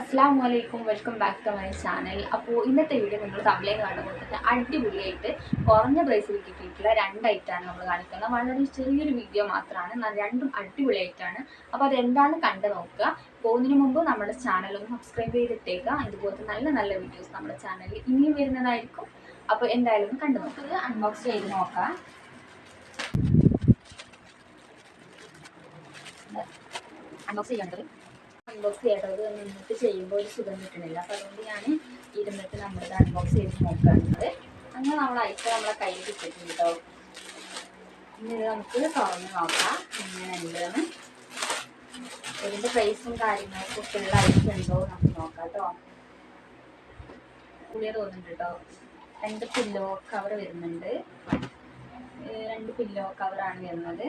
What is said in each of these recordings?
അസ്സാം വലൈക്കും welcome back to my channel. അപ്പോൾ ഇന്നത്തെ വീഡിയോ നമ്മൾ തമിഴിൽ കാണുമ്പോൾ അടിപൊളിയായിട്ട് കുറഞ്ഞ പ്രൈസിൽ കിട്ടിയിട്ടുള്ള രണ്ട് ഐറ്റാണ് നമ്മൾ കാണിക്കുന്നത്. വളരെ ചെറിയൊരു വീഡിയോ മാത്രമാണ്. രണ്ടും അടിപൊളിയായിട്ടാണ്. അപ്പോൾ അതെന്താണ് കണ്ടു നോക്കുക. പോകുന്നതിന് മുമ്പ് നമ്മുടെ ചാനൽ ഒന്ന് സബ്സ്ക്രൈബ് ചെയ്തിട്ടേക്കുക. ഇതുപോലത്തെ നല്ല നല്ല വീഡിയോസ് നമ്മുടെ ചാനലിൽ ഇനിയും വരുന്നതായിരിക്കും. അപ്പോൾ എന്തായാലും ഒന്ന് കണ്ടു നോക്കുക അൺബോക്സ് ചെയ്ത് നോക്കാം. അൺബോക്സ് ചെയ്യേണ്ടത് അൺബോക്സ് ചെയ്യേണ്ടത് നിന്നിട്ട് ചെയ്യുമ്പോൾ ഒരു സുഖം കിട്ടണില്ല അപ്പോൾ അതുകൊണ്ട് ഞാൻ ഇരുന്നിട്ട് നമ്മളിത് അൺബോക്സ് ചെയ്ത് നോക്കുകയാണത് അങ്ങനെ നമ്മൾ ഐറ്റം നമ്മളെ കയ്യിൽ കിട്ടിയിട്ടുണ്ട് കേട്ടോ ഇനി ഇത് നമുക്ക് തുറന്ന് നോക്കാം. ഇങ്ങനെ ഉണ്ടെന്ന് ഇതിന്റെ പ്രൈസും കാര്യങ്ങളൊക്കെ ഫുൾ ആയിട്ടുണ്ടോ നമുക്ക് നോക്കാം കേട്ടോ പുളിയ തോന്നുന്നുണ്ട് കേട്ടോ രണ്ട് പില്ലോ കവർ വരുന്നുണ്ട്. രണ്ട് പില്ലോ കവറാണ് വരുന്നത്.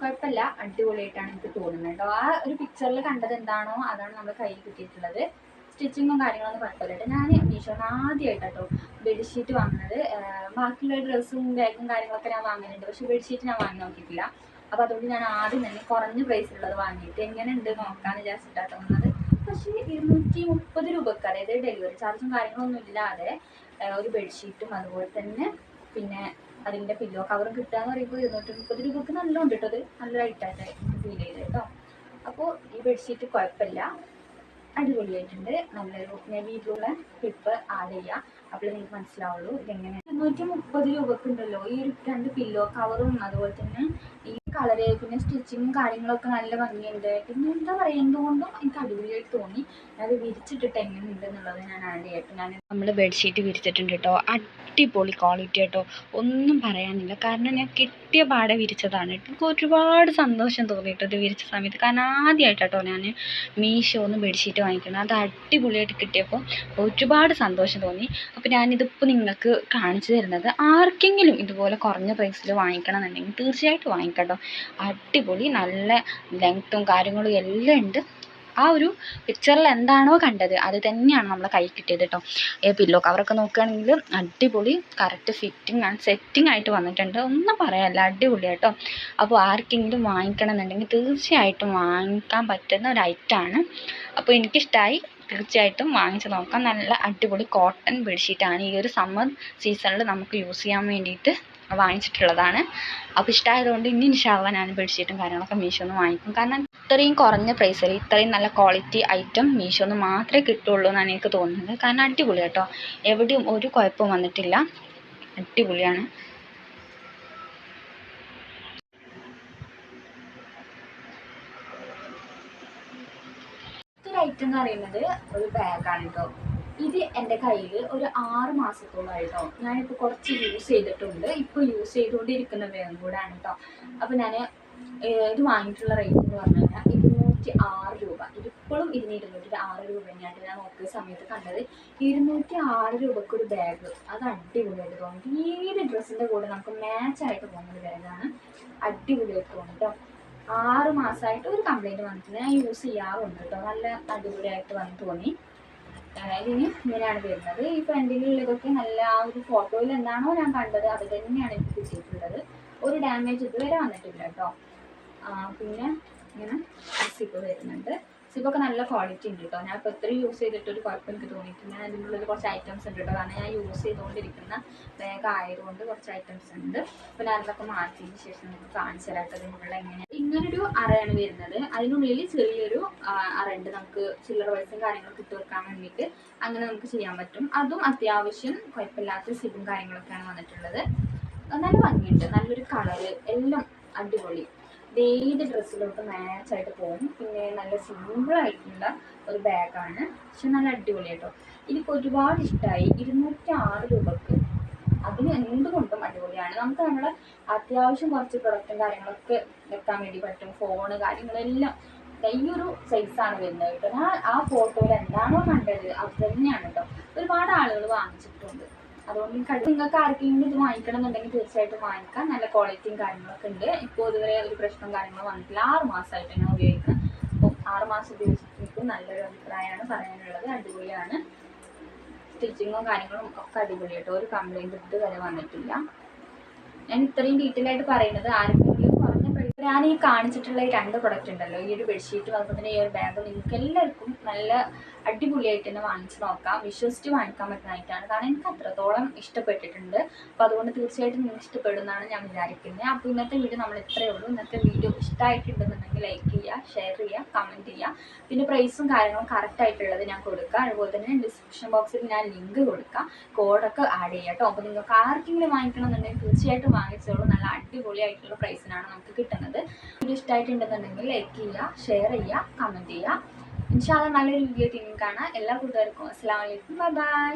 കുഴപ്പമില്ല. അടിപൊളിയായിട്ടാണ് എനിക്ക് തോന്നുന്നത് കേട്ടോ. ആ ഒരു പിക്ചറിൽ കണ്ടത് എന്താണോ അതാണ് നമ്മൾ കയ്യിൽ കിട്ടിയിട്ടുള്ളത്. സ്റ്റിച്ചിങ്ങും കാര്യങ്ങളൊന്നും കുഴപ്പമില്ല ഞാൻ മീഷോന്ന് ആദ്യമായിട്ടോ ബെഡ്ഷീറ്റ് വാങ്ങുന്നത്. ബാക്കിയുള്ള ഡ്രസ്സും ബാഗും കാര്യങ്ങളൊക്കെ ഞാൻ വാങ്ങുന്നുണ്ട്. പക്ഷെ ബെഡ്ഷീറ്റ് ഞാൻ വാങ്ങി നോക്കിയിട്ടില്ല. അപ്പോൾ അതുകൊണ്ട് ഞാൻ ആദ്യം തന്നെ കുറഞ്ഞ പ്രൈസിലുള്ളത് വാങ്ങിയിട്ട് എങ്ങനെ ഉണ്ട് നോക്കാമെന്ന് വിചാരിച്ചിട്ടാണ് തോന്നുന്നത് പക്ഷേ ഇരുന്നൂറ്റി മുപ്പത് രൂപക്ക് അതായത് ഡെലിവറി ചാർജും കാര്യങ്ങളൊന്നും ഇല്ലാതെ ഒരു ബെഡ്ഷീറ്റും അതുപോലെ തന്നെ പിന്നെ അതിന്റെ പില്ലോ കവറും കിട്ടാന്ന് പറയുമ്പോൾ ഇരുന്നൂറ്റി മുപ്പത് രൂപക്ക് നല്ല ഉണ്ട് കേട്ടോ നല്ല റൈറ്റായിട്ട് ഫീൽ ചെയ്ത് കേട്ടോ അപ്പോൾ ഈ ബെഡ്ഷീറ്റ് കുഴപ്പമില്ല അടിപൊളിയായിട്ടുണ്ട്. നല്ലൊരു നെവിയിലുള്ള ക്ലിപ്പ് ആഡ് ചെയ്യുക അപ്പോൾ നിങ്ങൾക്ക് മനസ്സിലാവുള്ളൂ ഇതെങ്ങനെ ഇരുന്നൂറ്റി മുപ്പത് രൂപക്ക് ഉണ്ടല്ലോ ഈ രണ്ട് പില്ലോ കവറും അതുപോലെ തന്നെ കളറ് പിന്നെ സ്റ്റിച്ചിങ്ങും കാര്യങ്ങളൊക്കെ നല്ല ഭംഗിയുണ്ട്. പിന്നെ എന്താ പറയുക എന്തുകൊണ്ടും എനിക്ക് അടിപൊളിയായിട്ട് തോന്നി. അത് വിരിച്ചിട്ടിട്ട് എങ്ങനെയുണ്ട് എന്നുള്ളത് ഞാൻ ആഡ് ചെയ്യട്ടെ ഞാൻ നമ്മൾ ബെഡ്ഷീറ്റ് വിരിച്ചിട്ടുണ്ട് കേട്ടോ. അടിപൊളി ക്വാളിറ്റി കേട്ടോ ഒന്നും പറയാനില്ല. കാരണം ഞാൻ കിട്ടിയ പാടെ വിരിച്ചതാണ്. എനിക്ക് ഒരുപാട് സന്തോഷം തോന്നിയിട്ട് ഇത് വിരിച്ച സമയത്ത്. കാരണം ആദ്യമായിട്ടോ ഞാൻ മീഷോന്ന് ബെഡ്ഷീറ്റ് വാങ്ങിക്കണം അത് അടിപൊളിയായിട്ട് കിട്ടിയപ്പോൾ ഒരുപാട് സന്തോഷം തോന്നി. അപ്പോൾ ഞാനിതിപ്പോൾ നിങ്ങൾക്ക് കാണിച്ചു തരുന്നത്. ആർക്കെങ്കിലും ഇതുപോലെ കുറഞ്ഞ പ്രൈസിൽ വാങ്ങിക്കണം എന്നുണ്ടെങ്കിൽ തീർച്ചയായിട്ടും വാങ്ങിക്കട്ടോ. അടിപൊളി നല്ല ലെങ്ത്തും കാര്യങ്ങളും എല്ലാം ഉണ്ട്. ആ ഒരു പിക്ചറിൽ എന്താണോ കണ്ടത് അത് തന്നെയാണ് നമ്മളെ കൈ കിട്ടിയത് കേട്ടോ പില്ലോ കവറൊക്കെ നോക്കുകയാണെങ്കിൽ അടിപൊളി കറക്റ്റ് ഫിറ്റിംഗ് ആണ്. സെറ്റിംഗ് ആയിട്ട് വന്നിട്ടുണ്ട്. ഒന്നും പറയാനില്ല അടിപൊളി കേട്ടോ അപ്പോൾ ആർക്കെങ്കിലും വാങ്ങിക്കണം എന്നുണ്ടെങ്കിൽ തീർച്ചയായിട്ടും വാങ്ങിക്കാൻ പറ്റുന്ന ഒരു ഐറ്റമാണ് അപ്പോൾ എനിക്കിഷ്ടമായി തീർച്ചയായിട്ടും വാങ്ങിച്ച് നോക്കാം. നല്ല അടിപൊളി കോട്ടൺ ബെഡ്ഷീറ്റാണ് ഈ ഒരു സമ്മർ സീസണിൽ നമുക്ക് യൂസ് ചെയ്യാൻ വേണ്ടിയിട്ട്. വാങ്ങിച്ചിട്ടുള്ളതാണ്. അപ്പോൾ ഇഷ്ടമായതുകൊണ്ട് ഇനി ഇൻഷാള്ള ഞാൻ ബെഡ്ഷീറ്റും കാര്യങ്ങളൊക്കെ മീഷോന്ന് വാങ്ങിക്കും. കാരണം ഇത്രയും കുറഞ്ഞ പ്രൈസിൽ ഇത്രയും നല്ല ക്വാളിറ്റി ഐറ്റം മീഷോന്ന് മാത്രമേ കിട്ടുള്ളൂ എന്നാണ് എനിക്ക് തോന്നുന്നത്. കാരണം അടിപൊളി കേട്ടോ. എവിടെയും ഒരു കുഴപ്പവും വന്നിട്ടില്ല. അടിപൊളിയാണ്. ഐറ്റം എന്ന് പറയുന്നത് ഒരു ബാഗാണ് കേട്ടോ. ഇത് എന്റെ കയ്യിൽ ഒരു ആറ് മാസത്തോളമായിട്ടോ ഞാനിപ്പോൾ കുറച്ച് യൂസ് ചെയ്തിട്ടുണ്ട്. ഇപ്പോൾ യൂസ് ചെയ്തുകൊണ്ടിരിക്കുന്ന ബാഗും കൂടാണ് കേട്ടോ അപ്പോൾ ഞാൻ ഇത് വാങ്ങിയിട്ടുള്ള റേറ്റ് എന്ന് പറഞ്ഞു കഴിഞ്ഞാൽ ഇരുന്നൂറ്റി ആറ് രൂപ. ഇപ്പോഴും ഇതിന് ഇരുന്നൂറ്റി ആറ് രൂപ തന്നെയാണ് ഞാൻ നോക്കിയ സമയത്ത് കണ്ടത്. ഇരുന്നൂറ്റി ആറ് രൂപക്ക് ഒരു ബാഗ് അത് അടിപൊളിയായിട്ട് തോന്നി ഏത് ഡ്രസ്സിന്റെ കൂടെ നമുക്ക് മാച്ച് ആയിട്ട് പോകുന്ന ഒരു ബാഗാണ് അടിപൊളിയായിട്ട് തോന്നി കേട്ടോ ആറ് മാസമായിട്ട് ഒരു കംപ്ലൈന്റ് വന്നിട്ടുണ്ട്. ഞാൻ യൂസ് ചെയ്യാറുണ്ട് കേട്ടോ നല്ല അടിപൊളിയായിട്ട് വന്ന് തോന്നി. ആഹ് ഇനി ഇങ്ങനെയാണ് വരുന്നത്. ഈ ഫ്രണ്ടിലുള്ളതൊക്കെ നല്ല ആ ഒരു ഫോട്ടോയിൽ എന്താണോ ഞാൻ കണ്ടത്? അത് തന്നെയാണ് എനിക്ക് കിട്ടിയിട്ടുള്ളത്. ഒരു ഡാമേജ് ഇതുവരെ വന്നിട്ടില്ല കേട്ടോ. പിന്നെ ഇങ്ങനെ വരുന്നുണ്ട്. സിപ്പൊക്കെ നല്ല ക്വാളിറ്റി ഉണ്ട് കേട്ടോ ഞാൻ ഇപ്പോൾ ഇത്ര യൂസ് ചെയ്തിട്ട് ഒരു കുഴപ്പം എനിക്ക് തോന്നിയിട്ടില്ല. ഞാൻ ഉള്ളിൽ കുറച്ച് ഐറ്റംസ് ഉണ്ട് കേട്ടോ കാരണം ഞാൻ യൂസ് ചെയ്തുകൊണ്ടിരിക്കുന്ന ബാഗ് ആയതുകൊണ്ട് കുറച്ച് ഐറ്റംസ് ഉണ്ട്. അപ്പോൾ ഞാൻ അതൊക്കെ മാറ്റിയതിന് ശേഷം നമുക്ക് കാണിച്ചു തരാത്തത് എങ്ങനെ ഇങ്ങനൊരു അറയാണ് വരുന്നത്. അതിനുള്ളിൽ ചെറിയൊരു അറയുണ്ട്. നമുക്ക് ചില്ലറ പൈസയും കാര്യങ്ങളൊക്കെ ഇട്ട് വെക്കാൻ വേണ്ടിയിട്ട് അങ്ങനെ നമുക്ക് ചെയ്യാൻ പറ്റും. അതും അത്യാവശ്യം കുഴപ്പമില്ലാത്ത സിബും കാര്യങ്ങളൊക്കെയാണ് വന്നിട്ടുള്ളത്. നല്ല ഭംഗിയുണ്ട്. നല്ലൊരു കളറ് എല്ലാം അടിപൊളി. ഏത് ഡ്രസ്സിലോട്ട് മാച്ച് ആയിട്ട് പോകും. പിന്നെ നല്ല സിമ്പിൾ ആയിട്ടുള്ള ഒരു ബാഗാണ് പക്ഷെ നല്ല അടിപൊളി കേട്ടോ എനിക്ക് ഒരുപാട് ഇഷ്ടമായി ഇരുന്നൂറ്റി ആറ് രൂപക്ക്. അതിന് എന്തുകൊണ്ടും അടിപൊളിയാണ്. നമുക്ക് നമ്മുടെ അത്യാവശ്യം കുറച്ച് പ്രൊഡക്റ്റും കാര്യങ്ങളൊക്കെ വെക്കാൻ വേണ്ടി പറ്റും. ഫോണ് കാര്യങ്ങളെല്ലാം. ഈ ഒരു സൈസാണ് വരുന്നത് കേട്ടോ. ആ ഫോട്ടോയിൽ എന്താണോ കണ്ടത് അത് തന്നെയാണ് കേട്ടോ. ഒരുപാട് ആളുകൾ വാങ്ങിച്ചിട്ടുണ്ട്. അതുകൊണ്ട് എനിക്ക് നിങ്ങൾക്ക് ആർക്കെങ്കിലും ഇത് വാങ്ങിക്കണം എന്നുണ്ടെങ്കിൽ തീർച്ചയായിട്ടും വാങ്ങിക്കാം. നല്ല ക്വാളിറ്റിയും കാര്യങ്ങളൊക്കെ ഉണ്ട്. ഇപ്പോൾ ഇതുവരെ ഒരു പ്രശ്നവും കാര്യങ്ങളും വന്നിട്ടില്ല. ആറ് മാസമായിട്ട് ഞാൻ ഉപയോഗിക്കുന്നത് അപ്പോൾ ആറ് മാസം ഉപയോഗിച്ചിട്ട് നല്ലൊരു അഭിപ്രായമാണ് പറയാനുള്ളത്. അടിപൊളിയാണ്. സ്റ്റിച്ചിങ്ങും കാര്യങ്ങളും ഒക്കെ അടിപൊളി കേട്ടോ. ഒരു കംപ്ലൈന്റ് ഇതുവരെ വന്നിട്ടില്ല. ഞാൻ ഇത്രയും ഡീറ്റെയിൽ ആയിട്ട് പറയുന്നത് ആർക്കെങ്കിലും കുറഞ്ഞ ഞാൻ ഈ കാണിച്ചിട്ടുള്ള ഈ രണ്ട് പ്രൊഡക്റ്റ് ഉണ്ടല്ലോ. ഈ ഒരു ബെഡ്ഷീറ്റ് തന്നെ ഈ ഒരു ബാഗും നിങ്ങൾക്ക് എല്ലാവർക്കും നല്ല അടിപൊളിയായിട്ട് തന്നെ വാങ്ങിച്ച് നോക്കാം. വിശ്വസിച്ച് വാങ്ങിക്കാൻ പറ്റുന്നതായിട്ടാണ് കാരണം എനിക്ക് അത്രത്തോളം ഇഷ്ടപ്പെട്ടിട്ടുണ്ട്. അപ്പോൾ അതുകൊണ്ട് തീർച്ചയായിട്ടും നിങ്ങൾക്ക് ഇഷ്ടപ്പെടുമെന്നാണ് ഞാൻ വിചാരിക്കുന്നത് അപ്പോൾ ഇന്നത്തെ വീഡിയോ നമ്മൾ ഇത്രയേ ഉള്ളൂ. ഇന്നത്തെ വീഡിയോ ഇഷ്ടമായിട്ടുണ്ടെന്നുണ്ടെങ്കിൽ ലൈക്ക് ചെയ്യുക ഷെയർ ചെയ്യുക കമന്റ് ചെയ്യുക. പിന്നെ പ്രൈസും കാര്യങ്ങളും കറക്റ്റ് ആയിട്ടുള്ളത് ഞാൻ കൊടുക്കാം. അതുപോലെ തന്നെ ഡിസ്ക്രിപ്ഷൻ ബോക്സിൽ ഞാൻ ലിങ്ക് കൊടുക്കാം. കോഡൊക്കെ ആഡ് ചെയ്യാം കേട്ടോ. അപ്പോൾ നിങ്ങൾക്ക് ആർക്കെങ്കിലും വാങ്ങിക്കണം എന്നുണ്ടെങ്കിൽ തീർച്ചയായിട്ടും വാങ്ങിച്ചോളൂ. നല്ല അടിപൊളിയായിട്ടുള്ള പ്രൈസിനാണ് നമുക്ക് കിട്ടുന്നത്. വീഡിയോ ഇഷ്ടമായിട്ടുണ്ടെന്നുണ്ടെങ്കിൽ ലൈക്ക് ചെയ്യുക ഷെയർ ചെയ്യുക കമന്റ് ചെയ്യുക. ഇൻഷാല്ല നല്ലൊരു വീഡിയോ ടീമിൽ കാണാം. എല്ലാ കൂട്ടുകാർക്കും അസ്സാം വലൈക്കും ബൈ ബൈ